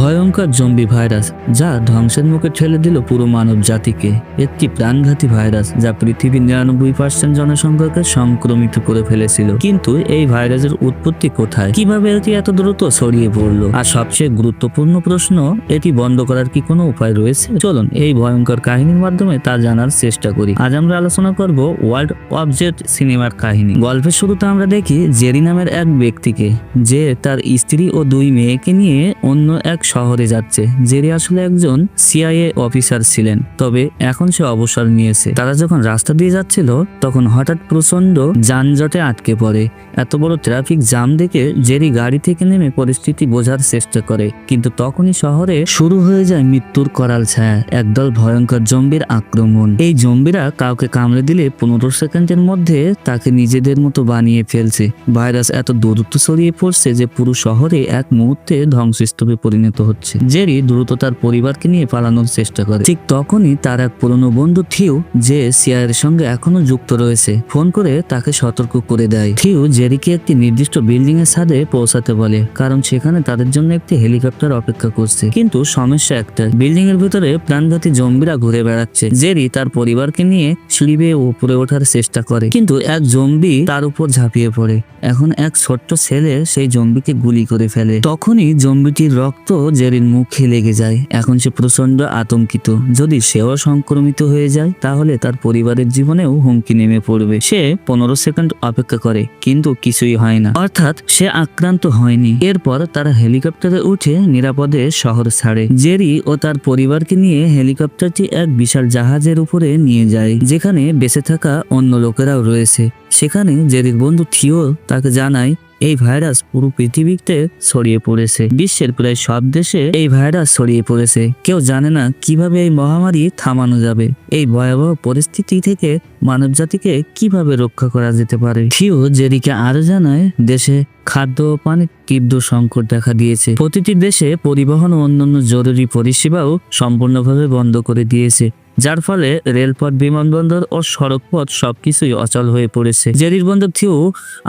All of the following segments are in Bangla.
ভয়ঙ্কর জম্বি ভাইরাস যা ধ্বংসের মুখে ঠেলে দিল পুরো মানব জাতিকে। একটি প্রাণঘাতী ভাইরাস যা পৃথিবীর নিরানব্বই পার্সেন্ট জনসংখ্যাকে সংক্রমিত করে ফেলেছিল। কিন্তু এই ভাইরাসের উৎপত্তি কোথায়? কীভাবে এটি এত দ্রুত ছড়িয়ে পড়ল? আর সবচেয়ে গুরুত্বপূর্ণ প্রশ্ন, এটি বন্ধ করার কি কোনো উপায় রয়েছে? চলুন এই ভয়ঙ্কর কাহিনীর মাধ্যমে তা জানার চেষ্টা করি। আজ আমরা আলোচনা করব ওয়ার্ল্ড অবজেক্ট সিনেমার কাহিনী। গল্পের শুরুতে আমরা দেখি জেরি নামের এক ব্যক্তিকে, যে তার স্ত্রী ও দুই মেয়েকে নিয়ে অন্য এক শহরে যাচ্ছে, জেরি আসলে একজন সিআইএ অফিসার ছিলেন। তবে এখন সে অবসর নিয়েছে। তারা যখন রাস্তা দিয়ে যাচ্ছিল, তখন হঠাৎ প্রচণ্ড যানজটে আটকে পড়ে। এত বড় ট্রাফিক জাম দেখে জেরি গাড়ি থেকে নেমে পরিস্থিতি বোঝার চেষ্টা করে। কিন্তু তখনই শহরে শুরু হয়ে যায় মৃত্যুর করাল ছায়া, একদল ভয়ঙ্কর জম্বির আক্রমণ। এই জম্বিরা কাউকে কামড়ে দিলে পনেরো সেকেন্ডের মধ্যে তাকে নিজেদের মতো বানিয়ে ফেলছে। ভাইরাস এত দ্রুত ছড়িয়ে পড়ছে যে পুরো শহরে এক মুহূর্তে ধ্বংসস্তূপে পরিণত হচ্ছে। জেরি দ্রুত তার পরিবারকে নিয়ে পালানোর চেষ্টা করে। ঠিক তখনই তার এক পুরনো বন্ধু থিউ, যে সিআইয়ের সঙ্গে এখনও যুক্ত রয়েছে, ফোন করে তাকে সতর্ক করে দেয়। থিউ জেরিকে একটি নির্দিষ্ট বিল্ডিং এর ছাদে পৌঁছাতে বলে, কারণ সেখানে তাদের জন্য একটি হেলিকপ্টার অপেক্ষা করছে। কিন্তু সমস্যা একটা বিল্ডিং এর ভিতরে প্রাণঘাতী জম্বিরা ঘুরে বেড়াচ্ছে। জেরি তার পরিবারকে নিয়ে সিঁড়ি বেয়ে উপরে ওঠার চেষ্টা করে, কিন্তু এক জম্বি তার উপর ঝাঁপিয়ে পড়ে। এখন এক ছোট্ট ছেলে সেই জম্বিকে গুলি করে ফেলে। তখনই জম্বিটির রক্ত জেরির মুখে লেগে যায়। এখন সে প্রচণ্ড আতঙ্কিত। যদি সেও সংক্রমিত হয়ে যায়, তাহলে তার পরিবারের জীবনেও হুমকি নেমে পড়বে। সে পনেরো সেকেন্ড অপেক্ষা করে, কিন্তু কিছুই হয় না। অর্থাৎ সে আক্রান্ত হয়নি। এরপর তারা হেলিকপ্টারে উঠে নিরাপদে শহর ছাড়ে। জেরি ও তার পরিবারকে নিয়ে হেলিকপ্টারটি এক বিশাল জাহাজের উপরে নিয়ে যায়, যেখানে বেঁচে থাকা অন্য লোকেরাও রয়েছে। সেখানে জেরির বন্ধু থিও তাকে জানায় এই ভাইরাস পুরো পৃথিবীতে ছড়িয়ে পড়েছে। বিশ্বের প্রায় সব দেশে এই ভাইরাস ছড়িয়ে পড়েছে। কেউ জানে না কীভাবে এই মহামারী থামানো যাবে। এই ভয়াবহ পরিস্থিতি থেকে মানব জাতিকে কীভাবে রক্ষা করা যেতে পারে? থিও জেরিকে আরও জানায়, দেশে খাদ্য ও পানির তীব্র সংকট দেখা দিয়েছে। প্রতিটি দেশে পরিবহন ও অন্যান্য জরুরি পরিষেবাও সম্পূর্ণভাবে বন্ধ করে দিয়েছে। যার ফলে রেলপথ, বিমানবন্দর ও সড়কপথ সবকিছুই অচল হয়ে পড়েছে। জেরির বন্ধু থিউ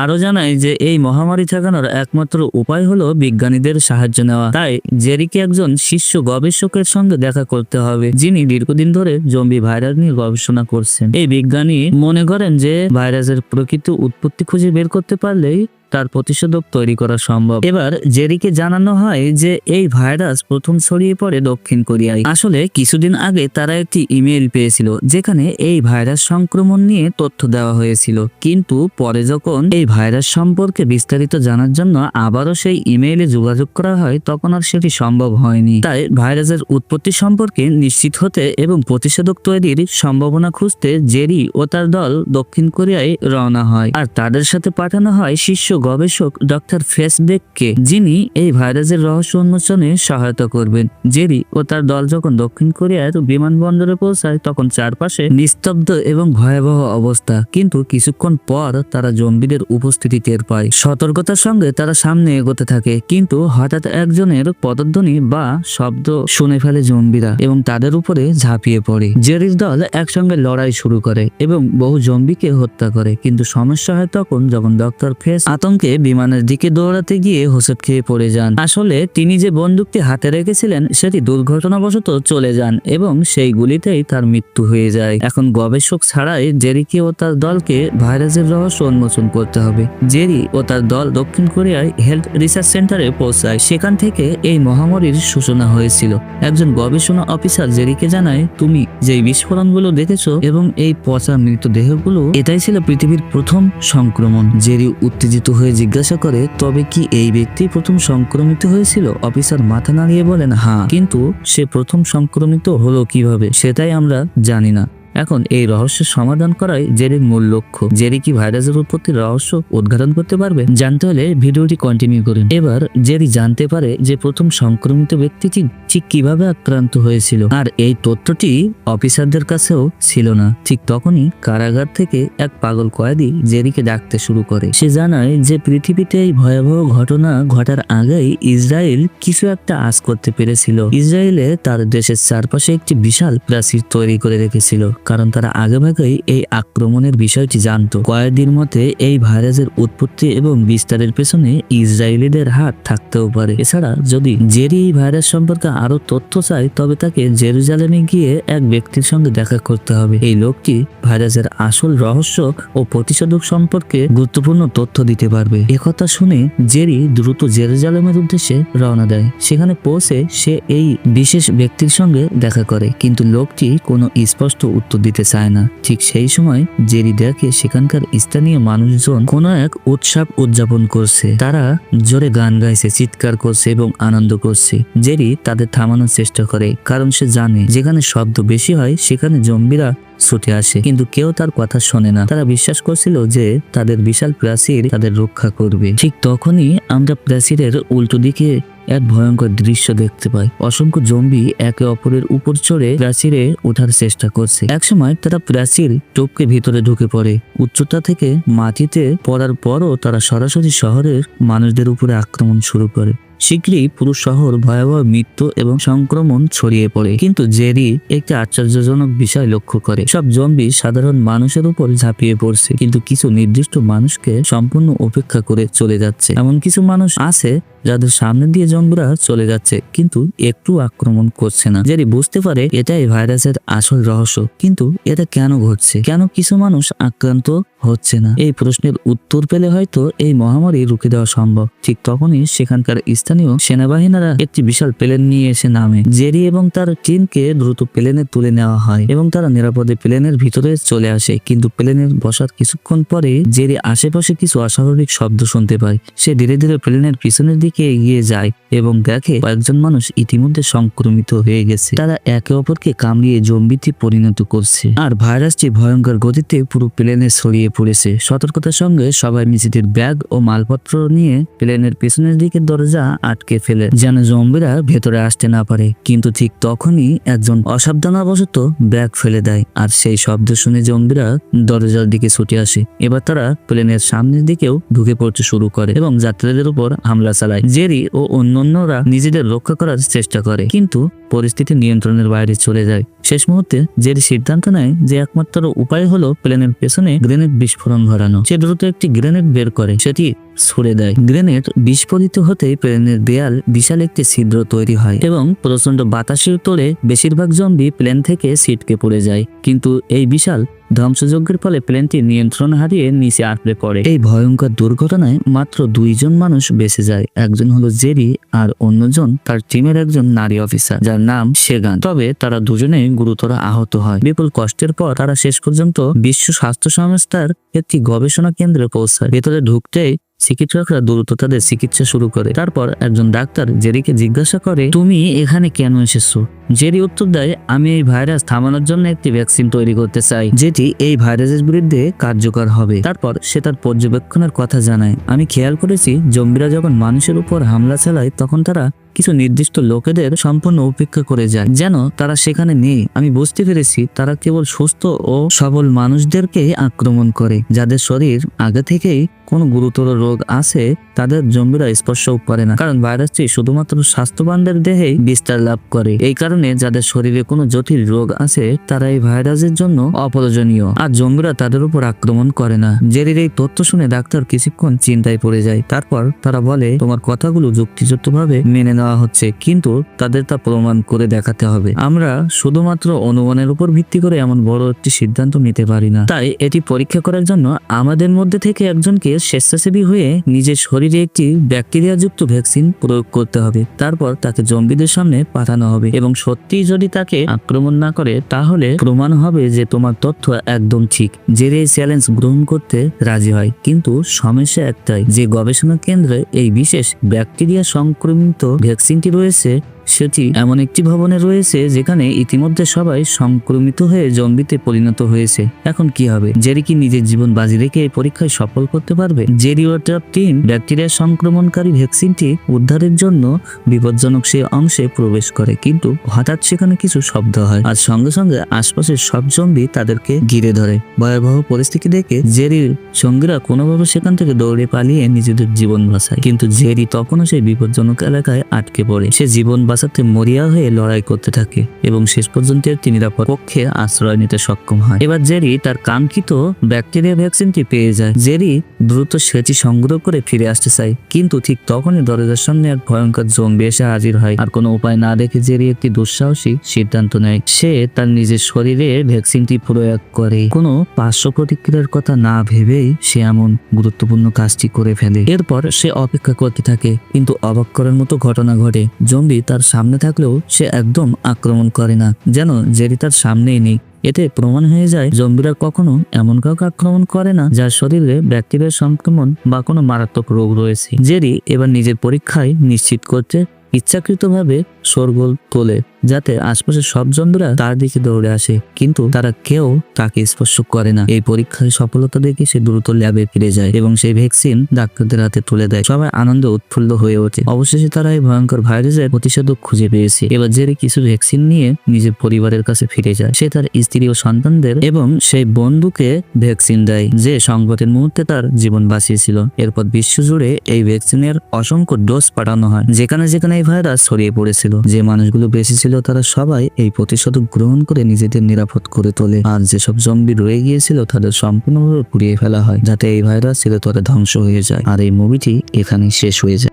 আরও জানায় যে এই মহামারী ঠেকানোর একমাত্র উপায় হলো বিজ্ঞানীদের সাহায্য নেওয়া। তাই জেরিকে একজন শীর্ষ গবেষকের সঙ্গে দেখা করতে হবে, যিনি দীর্ঘদিন ধরে জম্বি ভাইরাস নিয়ে গবেষণা করছেন। এই বিজ্ঞানী মনে করেন যে ভাইরাসের প্রকৃত উৎপত্তি খুঁজে বের করতে পারলেই তার প্রতিষেধক তৈরি করা সম্ভব। এবার জেরিকে জানানো হয় যে এই ভাইরাস প্রথম ছড়িয়ে পড়ে দক্ষিণ কোরিয়ায়। আসলে কিছুদিন আগে তারা একটি ইমেল পেয়েছিল, যেখানে এই ভাইরাস সংক্রমণ নিয়ে তথ্য দেওয়া হয়েছিল। কিন্তু পরে যখন এই ভাইরাস সম্পর্কে বিস্তারিত জানার জন্য আবারও সেই ইমেইলে যোগাযোগ করা হয়, তখন আর সেটি সম্ভব হয়নি। তাই ভাইরাসের উৎপত্তি সম্পর্কে নিশ্চিত হতে এবং প্রতিষেধক তৈরির সম্ভাবনা খুঁজতে জেরি ও তার দল দক্ষিণ কোরিয়ায় রওনা হয়। আর তাদের সাথে পাঠানো হয় শীর্ষ গবেষক ডক্টর ফেসবেককে, যিনি এই ভাইরাসের রহস্য উন্মোচনে সহায়তা করবেন। জেরি ও তার দল যখন দক্ষিণ কোরিয়ার বিমানবন্দরে পৌঁছায়, তখন চারপাশে নিস্তব্ধ এবং ভয়াবহ অবস্থা। কিন্তু কিছুক্ষণ পর তারা জম্বিদের উপস্থিতি টের পায়। সতর্কতার সঙ্গে তারা সামনে এগোতে থাকে, কিন্তু হঠাৎ একজনের পদধ্বনি বা শব্দ শুনে ফেলে জম্বিরা এবং তাদের উপরে ঝাঁপিয়ে পড়ে। জেরির দল একসঙ্গে লড়াই শুরু করে এবং বহু জম্বিকে হত্যা করে, কিন্তু সমস্যা হয় তখন যখন ডক্টর ফেস আতঙ্কে বিমানের দিকে দৌড়াতে গিয়ে হোসট খেয়ে পড়ে যান। আসলে তিনি যে বন্দুকটি হাতে রেখেছিলেন, সেটি দুর্ঘটনাবশত চলে যান এবং সেই গুলিতেই তার মৃত্যু হয়ে যায়। এখন গবেষক ছাড়াই জেরিকে ও তার দলকে ভাইরাসের রহস্য উন্মোচন করতে হবে। জেরি ও তার দল দক্ষিণ কোরিয়ায় হেলথ রিসার্চ সেন্টারে পৌঁছায়। সেখান থেকে এই মহামারীর সূচনা হয়েছিল। একজন গবেষণা অফিসার জেরিকে জানায়, তুমি যে বিস্ফোরণগুলো দেখেছ এবং এই পচা মৃতদেহগুলো, এটাই ছিল পৃথিবীর প্রথম সংক্রমণ। জেরি উত্তেজিত হয়ে জিজ্ঞাসা করে, তবে কি এই ব্যক্তি প্রথম সংক্রমিত হয়েছিল? অফিসার মাথা নাড়িয়ে বলেন হ্যাঁ কিন্তু সে প্রথম সংক্রমিত হলো কীভাবে, সেটাই আমরা জানি না। এখন এই রহস্যের সমাধান করাই জেরির মূল লক্ষ্য। জেরি কি ভাইরাসের উৎপত্তির রহস্য উদ্ঘাটন করতে পারবে? জানতে হলে ভিডিওটি কন্টিনিউ করুন। এবার জেরি জানতে পারে যে প্রথম সংক্রমিত ব্যক্তিটি ঠিক কীভাবে আক্রান্ত হয়েছিল। আর এই তথ্যটি অফিসারদের কাছেও ছিল না। ঠিক তখনই কারাগার থেকে এক পাগল কয়েদি জেরিকে ডাকতে শুরু করে। সে জানায় যে পৃথিবীতে এই ভয়াবহ ঘটনা ঘটার আগেই ইসরায়েল কিছু একটা আশ করতে পেরেছিল। ইসরায়েলে তার দেশের চারপাশে একটি বিশাল প্রাচীর তৈরি করে রেখেছিল। কারণ তারা আগেভাগেই এই আক্রমণের বিষয়টি জানতো। কয়েকদিন মতে, এই ভাইরাসের উৎপত্তি এবং বিস্তারের পেছনে ইসরায়েলিদের হাত থাকতেও পারে। এছাড়া, যদি জেরি এই ভাইরাস সম্পর্কে আরও তথ্য চায়, তবে তাকে জেরুজালেমে গিয়ে এক ব্যক্তির সঙ্গে দেখা করতে হবে। এই লোকটি ভাইরাসের আসল রহস্য ও প্রতিষেধক সম্পর্কে গুরুত্বপূর্ণ তথ্য দিতে পারবে। একথা শুনে জেরি দ্রুত জেরুজালেমের উদ্দেশ্যে রওনা দেয়। সেখানে পৌঁছে সে এই বিশেষ ব্যক্তির সঙ্গে দেখা করে। কিন্তু লোকটি কোনো স্পষ্ট উত্তর দিতে চায় না। ঠিক সেই সময় জেরি দেখে সেখানকার স্থানীয় মানুষজন কোনো এক উৎসব উদযাপন করছে। তারা জোরে গান গাইছে, চিৎকার করছে এবং আনন্দ করছে। জেরি তাদের থামানোর চেষ্টা করে, কারণ সে জানে যেখানে শব্দ বেশি হয়, সেখানে জম্বিরা ছুটে আসে। কিন্তু কেউ তার কথা শোনে না। তারা বিশ্বাস করছিল যে তাদের বিশাল প্রাচীর তাদের রক্ষা করবে। ঠিক তখনই আমরা প্রাচীরের উল্টো দিকে এক ভয়ঙ্কর দৃশ্য দেখতে পায়। অসংখ্য জম্বি একে অপরের উপর চড়ে প্রাচীরে ওঠার চেষ্টা করছে। একসময় তারা প্রাচীর টোপকে ভিতরে ঢুকে পড়ে। উচ্চতা থেকে মাটিতে পড়ার পরও তারা সরাসরি শহরের মানুষদের উপরে আক্রমণ শুরু করে। শীঘ্রই পুরো শহর ভয়াবহ মৃত্যু এবং সংক্রমণ ছড়িয়ে পড়ে। কিন্তু জেরি একটি আশ্চর্যজনক বিষয় লক্ষ্য করে। সব জম্বি সাধারণ মানুষের উপর ঝাঁপিয়ে পড়ছে। কিন্তু কিছু নির্দিষ্ট মানুষকে সম্পূর্ণ উপেক্ষা করে চলে যাচ্ছে। এমন কিছু মানুষ আছে যাদের সামনে দিয়ে জম্বিরা চলে যাচ্ছে, কিন্তু একটু আক্রমণ করছে না। জেরি বুঝতে পারে এটাই ভাইরাসের আসল রহস্য, কিন্তু এটা কেন ঘটছে? কেন কিছু মানুষ আক্রান্ত হচ্ছে না। এই প্রশ্নের উত্তর পেলে হয়তো এই মহামারী রুখে দেওয়া সম্ভব। ঠিক তখনই সেখানকার স্থানীয় সেনাবাহিনীরা একটি বিশাল প্লেন নিয়ে এসে নামে। জেরি এবং তার টিমকে দ্রুত প্লেনে তুলে নেওয়া হয় এবং তারা নিরাপদে প্লেনের ভিতরে চলে আসে। কিন্তু প্লেনের বসার কিছুক্ষণ পরে জেরি আশেপাশে কিছু অস্বাভাবিক শব্দ শুনতে পায়। সে ধীরে ধীরে প্লেনের পিছনের দিকে এগিয়ে যায় এবং দেখে কয়েকজন মানুষ ইতিমধ্যে সংক্রমিত হয়ে গেছে। তারা একে অপরকে কামড়িয়ে জম্বিতে পরিণত করছে। আর ভাইরাসটি ভয়ঙ্কর গতিতে পুরো প্লেনে ছড়িয়ে পড়েছে। সতর্কতার সঙ্গে সবাই নিজেদের ব্যাগ ও মালপত্র নিয়ে প্লেনের পেছনের দিকে দরজা আটকে ফেলে, যেন জম্বিরা ভেতরে আসতে না পারে। কিন্তু ঠিক তখনই একজন অসাবধানবশত ব্যাগ ফেলে দেয় আর সেই শব্দ শুনে জম্বিরা দরজার দিকে ছুটে আসে। এবার তারা প্লেনের সামনের দিকেও ঢুকে পড়তে শুরু করে এবং যাত্রীদের উপর হামলা চালায়। জেরি ও অন্যান্যরা নিজেদের রক্ষা করার চেষ্টা করে, কিন্তু পরিস্থিতি নিয়ন্ত্রণের বাইরে চলে যায়। শেষ মুহূর্তে জেরি সিদ্ধান্ত নেয় যে একমাত্র উপায় হলো প্লেনের পেছনে গ্রেনেড বিস্ফোরণ ঘটানো। সে দ্রুত একটি গ্রেনেড বের করে। সেটি ছুড়ে দেয়। গ্রেনেড বিস্ফোরিত হতেই প্লেনের দেয়াল বিশাল একটি ছিদ্র তৈরি হয় এবং প্রচণ্ড বাতাসের তোড়ে বেশিরভাগ জম্বি প্লেন থেকে সিটকে পড়ে যায়। কিন্তু এই বিশাল ধ্বংসযজ্ঞের ফলে প্লেনটি নিয়ন্ত্রণ হারিয়ে নিচে আটকে পড়ে। এই ভয়ঙ্কর দুর্ঘটনায় মাত্র দুইজন মানুষ বেঁচে যায়। একজন হলো জেরি আর অন্যজন তার টিমের একজন নারী অফিসার, যার নাম সেগান। তবে তারা দুজনেই গুরুতর আহত হয়। বিপুল কষ্টের পর তারা শেষ পর্যন্ত বিশ্ব স্বাস্থ্য সংস্থার একটি গবেষণা কেন্দ্রে পৌঁছায়। ভেতরে ঢুকতেই চিকিৎসকরা দ্রুত তাদের চিকিৎসা শুরু করে। তারপর একজন ডাক্তার জেরিকে জিজ্ঞাসা করে, তুমি এখানে কেন এসেছ? জেরি উত্তর দেয়, আমি এই ভাইরাস থামানোর জন্য একটি ভ্যাকসিন তৈরি করতে চাই, যেটি এই ভাইরাসের বিরুদ্ধে কার্যকর হবে। তারপর সে তার পর্যবেক্ষণের কথা জানায়, আমি খেয়াল করেছি, জম্বিরা যখন মানুষের উপর হামলা চালায়, তখন তারা কিছু নির্দিষ্ট লোকেদের সম্পূর্ণ উপেক্ষা করে যায়। যেন তারা সেখানে নেই। আমি বুঝতে পেরেছি, তারা কেবল সুস্থ ও সবল মানুষদেরকে আক্রমণ করে। যাদের শরীর আগে থেকেই কোনো গুরুতর রোগ আছে, তাদের জম্বিরা স্পর্শও করে না। কারণ ভাইরাসটি শুধুমাত্র স্বাস্থ্যবানদের দেহেই বিস্তার লাভ করে। এই কারণে যাদের শরীরে কোনো জটিল রোগ আছে, তারা এই ভাইরাসের জন্য অপ্রয়োজনীয়। আর জম্বিরা তাদের উপর আক্রমণ করে না। জেরির এই তথ্য শুনে ডাক্তার কিছুক্ষণ চিন্তায় পড়ে যায়। তারপর তারা বলে, তোমার কথাগুলো যুক্তিযুক্তভাবে মেনে নেওয়া হচ্ছে, কিন্তু তাদের তা প্রমাণ করে দেখাতে হবে। আমরা শুধুমাত্র অনুমানের উপর ভিত্তি করে এমন বড় একটি সিদ্ধান্ত নিতে পারি না। তাই এটি পরীক্ষা করার জন্য আমাদের মধ্যে থেকে একজনকে স্বেচ্ছাসেবী হয়ে নিজের শরীরে একটি ব্যাকটেরিয়াযুক্ত ভ্যাকসিন প্রয়োগ করতে হবে। তারপর তাকে জম্বিদের সামনে পাঠানো হবে এবং সত্যি যদি তাকে আক্রমণ না করে, তাহলে প্রমাণ হবে যে তোমার তথ্য একদম ঠিক জের এই চ্যালেঞ্জ গ্রহণ করতে রাজি হয়। কিন্তু সমস্যা একটাই, যে গবেষণা কেন্দ্রে এই বিশেষ ব্যাকটেরিয়া সংক্রমিত ভ্যাকসিনটি রয়েছে সেটি এমন একটি ভবনে রয়েছে যেখানে ইতিমধ্যে সবাই সংক্রমিত হয়ে জম্বিতে পরিণত হয়েছে। এখন কি হবে? জেরি কি নিজের জীবন বাজি রেখে এই পরীক্ষায় সফল করতে পারবে? জেরি ওয়াটার টিম ব্যাকটেরিয়া সংক্রমণকারী ভ্যাকসিনটি উদ্ধারের জন্য বিপজ্জনক সে অংশে প্রবেশ করে, কিন্তু হঠাৎ সেখানে কিছু শব্দ হয়। আর সঙ্গে সঙ্গে আশপাশের সব জম্বি তাদেরকে ঘিরে ধরে। ভয়াবহ পরিস্থিতি দেখে জেরির সঙ্গীরা কোনোভাবে সেখান থেকে দৌড়ে পালিয়ে নিজেদের জীবন বাঁচায়। কিন্তু জেরি তখনও সেই বিপজ্জনক এলাকায় আটকে পড়ে। সে জীবন বাঁচাতে সাথে মরিয়া হয়ে লড়াই করতে থাকে এবং শেষ পর্যন্ত নিরাপদ পক্ষে আশ্রয় নিতে সক্ষম হয়। এবার জেরি তার কাঙ্ক্ষিত ব্যাকটেরিয়া ভ্যাকসিনটি পেয়ে যায়। জেরি দ্রুত সেটি সংগ্রহ করে ফিরে আসতে চায়, কিন্তু ঠিক তখনই দরজার সামনে এক ভয়ঙ্কর জম্বি এসে হাজির হয়। আর কোনো উপায় না দেখে জেরি একটি দুঃসাহসী সিদ্ধান্ত নেয়। সে তার নিজের শরীরে ভ্যাকসিনটি প্রয়োগ করে। কোনো পার্শ্ব প্রতিক্রিয়ার কথা না ভেবেই সে এমন গুরুত্বপূর্ণ কাজটি করে ফেলে। এরপর সে অপেক্ষা করতে থাকে, কিন্তু অবাক করার মতো ঘটনা ঘটে। জম্বি তার সামনে থাকলেও সে একদম আক্রমণ করে না, যেন জেরি তার সামনেই নেই। এতে প্রমাণ হয়ে যায়, জম্বিরা কখনো এমন কাউকে আক্রমণ করে না, যার শরীরে ব্যাকটেরিয়া সংক্রমণ বা কোনো মারাত্মক রোগ রয়েছে। জেরি এবার নিজের পরীক্ষায় নিশ্চিত করতে ইচ্ছাকৃতভাবে সরগোল তোলে, যাতে আশপাশের সব জম্বিরা তার দিকে দৌড়ে আসে। কিন্তু তারা কেউ তাকে স্পর্শ করে না। এই পরীক্ষায় সফলতা দেখে সে দ্রুত ল্যাবে ফিরে যায় এবং সেই ভ্যাকসিন ডাক্তারদের হাতে তুলে দেয়। সবাই আনন্দে উৎফুল্ল হয়ে ওঠে। অবশেষে তারা এই ভয়ঙ্কর ভাইরাসের প্রতিষেধক খুঁজে পেয়েছে। এবার জেরি কিছু ভ্যাকসিন নিয়ে নিজের পরিবারের কাছে ফিরে যায়, সে তার স্ত্রী ও সন্তানদের এবং সেই বন্ধুকে ভ্যাকসিন দেয়, যে সংকটের মুহূর্তে তার জীবন বাঁচিয়েছিল। এরপর বিশ্বজুড়ে এই ভ্যাকসিনের অসংখ্য ডোজ পাঠানো হয়, যেখানে যেখানে এই ভাইরাস ছড়িয়ে পড়েছিল। যে মানুষগুলো বেশি ছিল, তারা সবাই এই প্রতিষেধক গ্রহণ করে নিজেদের নিরাপদ করে তোলে। আর যেসব জম্বি রয়ে গিয়েছিল, তাদের সম্পূর্ণভাবে পুড়িয়ে ফেলা হয়, যাতে এই ভাইরাস চিরতরে ধ্বংস হয়ে যায়। আর এই মুভিটি এখানে শেষ হয়ে যায়।